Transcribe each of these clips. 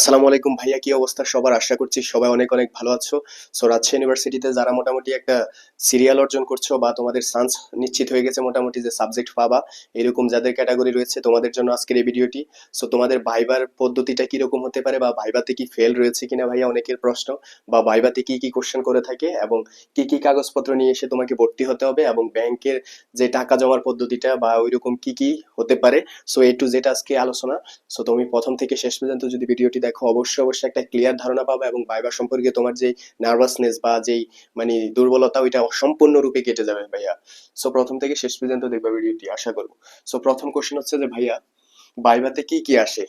আসসালামু আলাইকুম ভাইয়া, কি অবস্থা? সবার আশা করছি সবাই অনেক অনেক ভালো আছো। সো রাজশাহী ইউনিভার্সিটিতে যারা মোটামুটি একটা সিরিয়াল অর্জন করছ বা তোমাদের সান্স নিশ্চিত হয়ে গেছে মোটামুটি যে সাবজেক্ট পাবা, এরকম যাদের ক্যাটাগরি রয়েছে তোমাদের জন্য আজকের এই ভিডিওটি সো তোমাদের ভাইবার পদ্ধতিটা কীরকম হতে পারে বা ভাইবাতে কি ফেল রয়েছে কিনা ভাইয়া অনেকের প্রশ্ন। বা ভাইবাতে কি কি কোশ্চেন করে থাকে এবং কি কি কাগজপত্র নিয়ে এসে তোমাকে ভর্তি হতে হবে এবং ব্যাংকের যে টাকা জমার পদ্ধতিটা বা ওইরকম কি কি হতে পারে। সো এ টু জেড আজকে আলোচনা। সো তুমি প্রথম থেকে শেষ পর্যন্ত যদি ভিডিওটি দেখো, অবশ্যই অবশ্যই একটা ক্লিয়ার ধারণা পাবে এবং ভাইবা সম্পর্কে তোমার যেই নার্ভাসনেস বা যেই মানে দুর্বলতা, ওইটা সম্পূর্ণরূপে কেটে যাবে ভাইয়া। সো প্রথম থেকে শেষ পর্যন্ত দেখবা ভিডিওটি, আশা করব। সো প্রথম কোশ্চেন হচ্ছে যে, ভাইয়া ভাইবাতে কি কি আসে?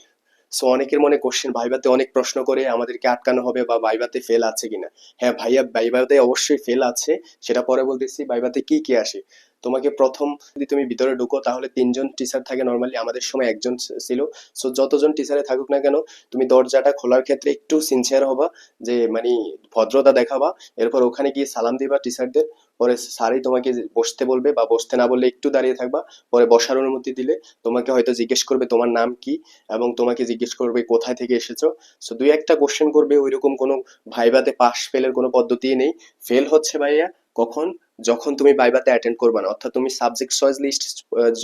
সো অনেকের মনে কোশ্চেন ভাইবাতে অনেক প্রশ্ন করে আমাদেরকে আটকানো হবে বা ভাইবাতে ফেল আছে কিনা? হ্যাঁ ভাইয়া ভাইবাতে অবশ্যই ফেল আছে। সেটা পরে বলতেছি ভাইবাতে কি কি আসে? তোমাকে প্রথম যদি তুমি ভিতরে ঢুকো, তাহলে তিনজন টিচার থাকে নর্মালি আমাদের সময় একজন ছিল। সো যতজন টিচারে থাকুক না কেন, তুমি দরজাটা খোলার ক্ষেত্রে একটু সিনসিয়ার হবা, যে মানে ভদ্রতা দেখাবা। এরপর ওখানে গিয়ে সালাম দিবা টিচারদের পরে স্যারই তোমাকে বসতে বলবে বা বসতে না বললে একটু দাঁড়িয়ে থাকবা। পরে বসার অনুমতি দিলে তোমাকে হয়তো জিজ্ঞেস করবে তোমার নাম কি এবং তোমাকে জিজ্ঞেস করবে কোথায় থেকে এসেছ। সো দুই একটা কোশ্চেন করবে, ওইরকম কোনো ভাইবাতে পাস ফেলের কোনো পদ্ধতি নেই। ফেল হচ্ছে ভাইয়া, কখন? যখন তুমি বাইবাতে অ্যাটেন্ড করবে না, অর্থাৎ তুমি সাবজেক্ট চয়েস লিস্ট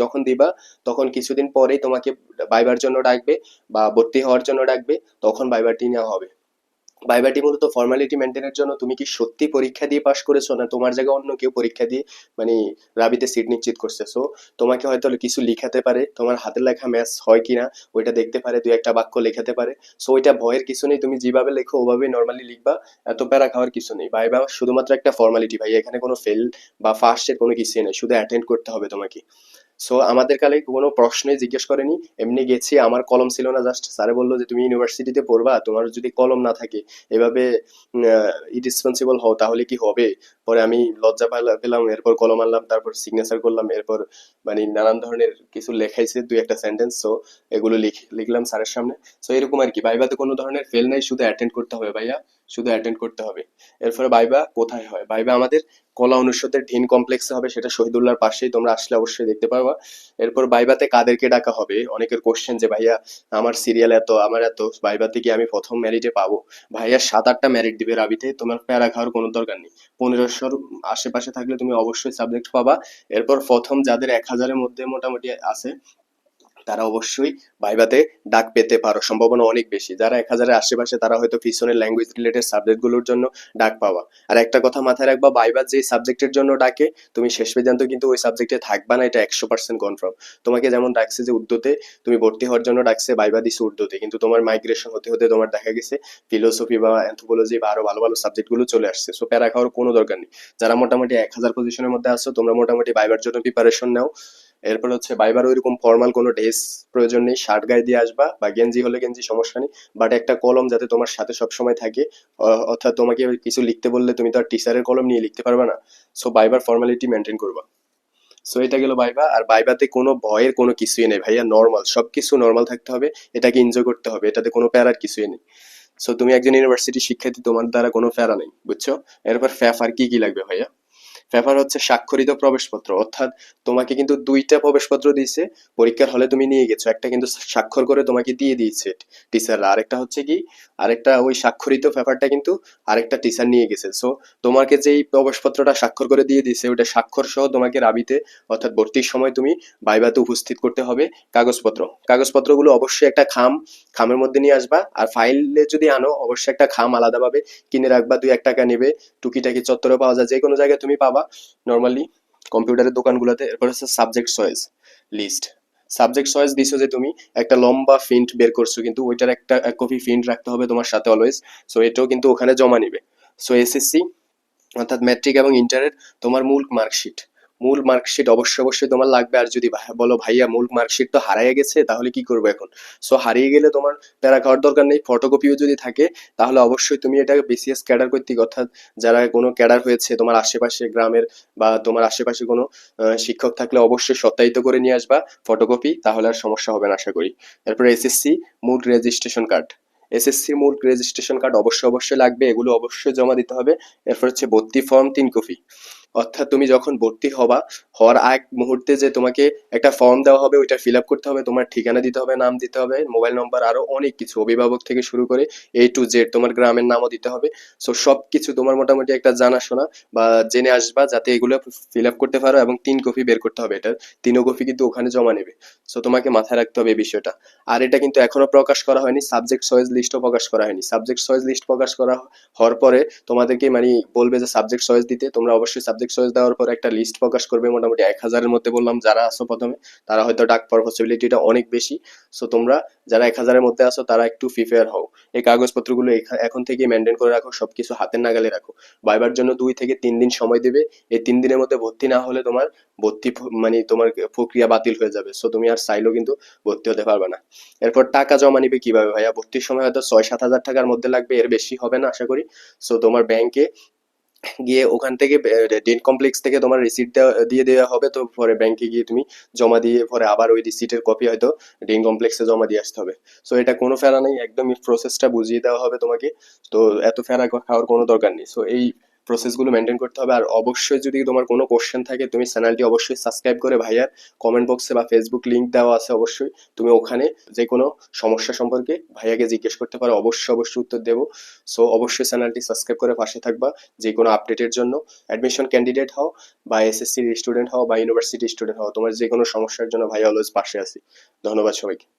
যখন দিবা, তখন কিছুদিন পরেই তোমাকে বাইবার জন্য ডাকবে বা ভর্তি হওয়ার জন্য ডাকবে, তখন বাইবারটি নেওয়া হবে। ভাইবাটি মূলত ফর্মালিটি মেনটেনের জন্য তুমি কি সত্যি পরীক্ষা দিয়ে পাশ করেছ না তোমার জায়গায় অন্য কেউ পরীক্ষা দিয়ে মানে রাবিতে সিট নিশ্চিত করছে? সো তোমাকে হয়তো কিছু লিখাতে পারে, তোমার হাতের লেখা ম্যাথ হয় কিনা, ওইটা দেখতে পারে, দুই একটা বাক্য লেখাতে পারে। সো ওইটা ভয়ের কিছু নেই, তুমি যেভাবে লেখো ওভাবে নর্মালি লিখবা, এত প্যারা খাওয়ার কিছু নেই। ভাইবা শুধুমাত্র একটা ফর্মালিটি ভাই, এখানে কোনো ফেল বা ফার্স্টের কোনো কিছুই নেই, শুধু অ্যাটেন্ড করতে হবে তোমাকে। সো আমাদের কালে কোনো প্রশ্নই জিজ্ঞেস করেনি। এমনি গেছি, আমার কলম ছিল না জাস্ট স্যারে বলল যে, তুমি ইউনিভার্সিটিতে পড়বা? তোমার যদি কলম না থাকে, এভাবে ইরেসপন্সিবল হও, তাহলে কি হবে? পরে আমি লজ্জা পেলাম, এরপর কলম আনলাম, তারপর সিগনেচার করলাম, এরপর মানে নানান ধরনের কিছু লেখাইছে দুই একটা সেন্টেন্স সো এগুলো লিখলাম স্যারের সামনে। সো এরকম আর কি ভাইবাতে কোনো ধরনের ফেল নাই, শুধু অ্যাটেন্ড করতে হবে ভাইয়া, শুধু অ্যাটেন্ড করতে হবে। এরপরে ভাইবা কোথায় হয়? ভাইবা আমাদের কলা অনুষদের ঢিন কমপ্লেক্সে হবে, সেটা শহীদুল্লাহর পাশেই, তোমরা আসলে অবশ্যই দেখতে পারবা। এরপর বাইবাতে কাদেরকে ডাকা হবে? অনেকের কোশ্চেন যে, ভাইয়া, আমার সিরিয়াল এত, আমার এত বাইবাতে কি আমি প্রথম ম্যারিটে পাবো? ভাইয়া সাত আটটা ম্যারিট দিবে রাবিতে, তোমার প্যারা খাওয়ার কোনো দরকার নেই। পনেরোশোর আশেপাশে থাকলে তুমি অবশ্যই সাবজেক্ট পাবা। এরপর প্রথম যাদের এক হাজারের মধ্যে মোটামুটি আছে তারা অবশ্যই ভাইভাতে ডাক পেতে পারো। সম্ভাবনা অনেক বেশি। যারা এক হাজারের আশেপাশে, তারা হয়তো ফিশনের ল্যাঙ্গুয়েজ রিলেটেড সাবজেক্টগুলোর জন্য ডাক পাওয়া। আর একটা কথা মাথায় রাখবা ভাইবার যে সাবজেক্টের জন্য ডাকে, তুমি শেষ পর্যন্ত কিন্তু ওই সাবজেক্টে থাকবা না, এটা একশো পার্সেন্ট কনফার্ম তোমাকে যেমন ডাকছে যে উর্দুতে, তুমি ভর্তি হওয়ার জন্য ডাকছে ভাইবা দিছে উর্দুতে। কিন্তু তোমার মাইগ্রেশন হতে হতে তোমার দেখা গেছে ফিলোসফি বা অ্যান্থ্রোপোলজি বা আরও ভালো ভালো সাবজেক্টগুলো চলে আসছে। সো প্যারা খাওয়ার কোনো দরকার নেই। যারা মোটামুটি এক হাজার পজিশনের মধ্যে আসছো তোমরা মোটামুটি ভাইবার জন্য প্রিপারেশন নাও। এরপর হচ্ছে বাইবার ওইরকম ফর্মাল কোনো ড্রেস প্রয়োজন নেই। শার্ট গায়ে দিয়ে আসবা বা গেঞ্জি হলে গেঞ্জি, সমস্যা নেই। বাট একটা কলম যাতে তোমার সাথে সবসময় থাকে অর্থাৎ তোমাকে কিছু লিখতে বললে তুমি তো আর টিচারের কলম নিয়ে লিখতে পারবে না। সো বাইবার ফর্মালিটি মেনটেন করবা। সো এটা গেল বাইবা আর বাইবাতে কোনো ভয়ের কোনো কিছুই নেই ভাইয়া নর্মাল সব কিছু নর্মাল থাকতে হবে, এটাকে এনজয় করতে হবে, এটাতে কোনো প্যারার কিছুই নেই। সো তুমি একজন ইউনিভার্সিটি শিক্ষার্থী, তোমার দ্বারা কোনো প্যারা নেই, বুঝছ? এরপর ফ্যাফ আর কি কি লাগবে ভাইয়া? পেপার হচ্ছে স্বাক্ষরিত প্রবেশপত্র। অর্থাৎ তোমাকে কিন্তু দুইটা প্রবেশপত্র দিয়েছে, পরীক্ষার হলে তুমি নিয়ে গেছো। একটা কিন্তু স্বাক্ষর করে তোমাকে দিয়ে দিয়েছে টিচাররা আরেকটা হচ্ছে কি, আরেকটা ওই স্বাক্ষরিত পেপারটা কিন্তু আরেকটা টিচার নিয়ে গেছে। সো তোমাকে যেই প্রবেশপত্রটা স্বাক্ষর করে দিয়ে দিয়েছে ওটা স্বাক্ষর সহ তোমাকে রাবিতে, অর্থাৎ ভর্তির সময় তুমি বাইবাতে উপস্থিত করতে হবে কাগজপত্র। কাগজপত্রগুলো অবশ্যই একটা খাম, খামের মধ্যে নিয়ে আসবা। আর ফাইলে যদি আনো, অবশ্যই একটা খাম আলাদাভাবে কিনে রাখবা। দুই এক টাকা নেবে। টুকিটাকি চত্বরে পাওয়া যায়। যে কোনো জায়গায় তুমি পাবা। নর্মালি কম্পিউটারের দোকানগুলোতে, এরপর হচ্ছে subject choice list subject choice দিছো যে তুমি একটা লম্বা ফিন্ট বের করছ, কিন্তু ওইটার একটা, এক কপি ফিন্ট রাখতে হবে তোমার সাথে অলওয়েজ সো এটাও কিন্তু ওখানে জমা নিবে। সো এসএসসি অর্থাৎ ম্যাট্রিক এবং ইন্টারের তোমার মূল মার্কশিট মূল মার্কশিট অবশ্যই অবশ্যই তোমার লাগবে। আর যদি বলো ভাইয়া মূল মার্কশিট তো হারাইয়া গেছে, তাহলে কি করব এখন? সো হারিয়ে গেলে তোমার প্যারা খাওয়ার দরকার নেই ফটোকপিও যদি থাকে, তাহলে অবশ্যই তুমি এটা বিসিএস ক্যাডার কর্তৃক, অর্থাৎ যারা কোনো ক্যাডার হয়েছে, তোমার আশেপাশে গ্রামের বা তোমার আশেপাশে কোনো শিক্ষক থাকলে অবশ্যই সত্যায়িত করে নিয়ে আসবা ফটোকপি তাহলে আর সমস্যা হবে না, আশা করি। এরপর এসএসসি মূল রেজিস্ট্রেশন কার্ড এসএসসি মূল রেজিস্ট্রেশন কার্ড অবশ্যই অবশ্যই লাগবে, এগুলো অবশ্যই জমা দিতে হবে। এরপর হচ্ছে ভর্তি ফর্ম তিন কপি অর্থাৎ তুমি যখন ভর্তি হবা, হওয়ার এক মুহূর্তে যে তোমাকে একটা ফর্ম দেওয়া হবে, ওইটা ফিল আপ করতে হবে, তোমার ঠিকানা দিতে হবে, নাম দিতে হবে মোবাইল নম্বর আরও অনেক কিছু, অভিভাবক থেকে শুরু করে এ টু জেড তোমার গ্রামের নামও দিতে হবে। সো সব কিছু তোমার মোটামুটি একটা জানাশোনা বা জেনে আসবা যাতে এগুলো ফিল আপ করতে পারো এবং তিন কপি বের করতে হবে। এটার তিনও কপি কিন্তু ওখানে জমা নেবে। সো তোমাকে মাথায় রাখতে হবে এই বিষয়টা। আর এটা কিন্তু এখনও প্রকাশ করা হয়নি সাবজেক্ট চয়েস লিস্টও প্রকাশ করা হয়নি। সাবজেক্ট সয়েজ লিস্ট প্রকাশ করা হওয়ার পরে তোমাদেরকে মানে বলবে যে সাবজেক্ট চয়েস দিতে, তোমরা অবশ্যই সাবজেক্ট চয়েস দেওয়ার পর একটা লিস্ট প্রকাশ করবে মোটামুটি এক হাজারের মধ্যে বললাম যারা আসো প্রথমে, তারা হয়তো ডাক পাওয়ার পসিবিলিটিটা অনেক বেশি। সো তোমরা যারা এক হাজারের মধ্যে আসো তারা একটু প্রিপেয়ার হও। এই কাগজপত্রগুলো এখন থেকে মেনটেন করে রাখো, সবকিছু হাতের নাগালে রাখো। ভাইবার জন্য দুই থেকে তিন দিন সময় দেবে। এই তিন দিনের মধ্যে ভর্তি না হলে তোমার ভর্তি মানে তোমার প্রক্রিয়া বাতিল হয়ে যাবে। সো তুমি আর চাইলেও কিন্তু ভর্তি হতে পারবে না। এরপর টাকা জমা নিবে কীভাবে ভাইয়া? ভর্তির সময় হয়তো ছয় সাত হাজার টাকার মধ্যে লাগবে, এর বেশি হবে না, আশা করি। সো তোমার ব্যাংকে গিয়ে ওখান থেকে ডেট কমপ্লেক্স থেকে তোমার রিসিপ্টটা দিয়ে দেওয়া হবে। তো পরে ব্যাংকে গিয়ে তুমি জমা দিয়ে, পরে আবার ওই রিসিটের কপি হয়তো ডেন কমপ্লেক্সে জমা দিয়ে আসতে হবে। সো এটা কোনো ফেরা নেই। একদমই প্রসেসটা বুঝিয়ে দেওয়া হবে তোমাকে। তো এত ফেরা খাওয়ার কোনো দরকার নেই। সো এই প্রসেসগুলো মেনটেন করতে হবে। আর অবশ্যই যদি তোমার কোনো কোশ্চেন থাকে, তুমি চ্যানেলটি অবশ্যই সাবস্ক্রাইব করে ভাইয়ার কমেন্ট বক্সে বা ফেসবুক লিংক দেওয়া আছে অবশ্যই। তুমি ওখানে যে কোনো সমস্যা সম্পর্কে ভাইয়াকে জিজ্ঞেস করতে পারো, অবশ্যই অবশ্যই উত্তর দেবো। সো অবশ্যই চ্যানেলটি সাবস্ক্রাইব করে পাশে থাকবা। যে কোনো আপডেটের জন্য অ্যাডমিশন ক্যান্ডিডেট হও বা এসএসসির স্টুডেন্ট হও বা ইউনিভার্সিটি স্টুডেন্ট হও, তোমার যে কোনো সমস্যার জন্য ভাইয়া অলওয়েজ পাশে আছি। ধন্যবাদ সবাইকে।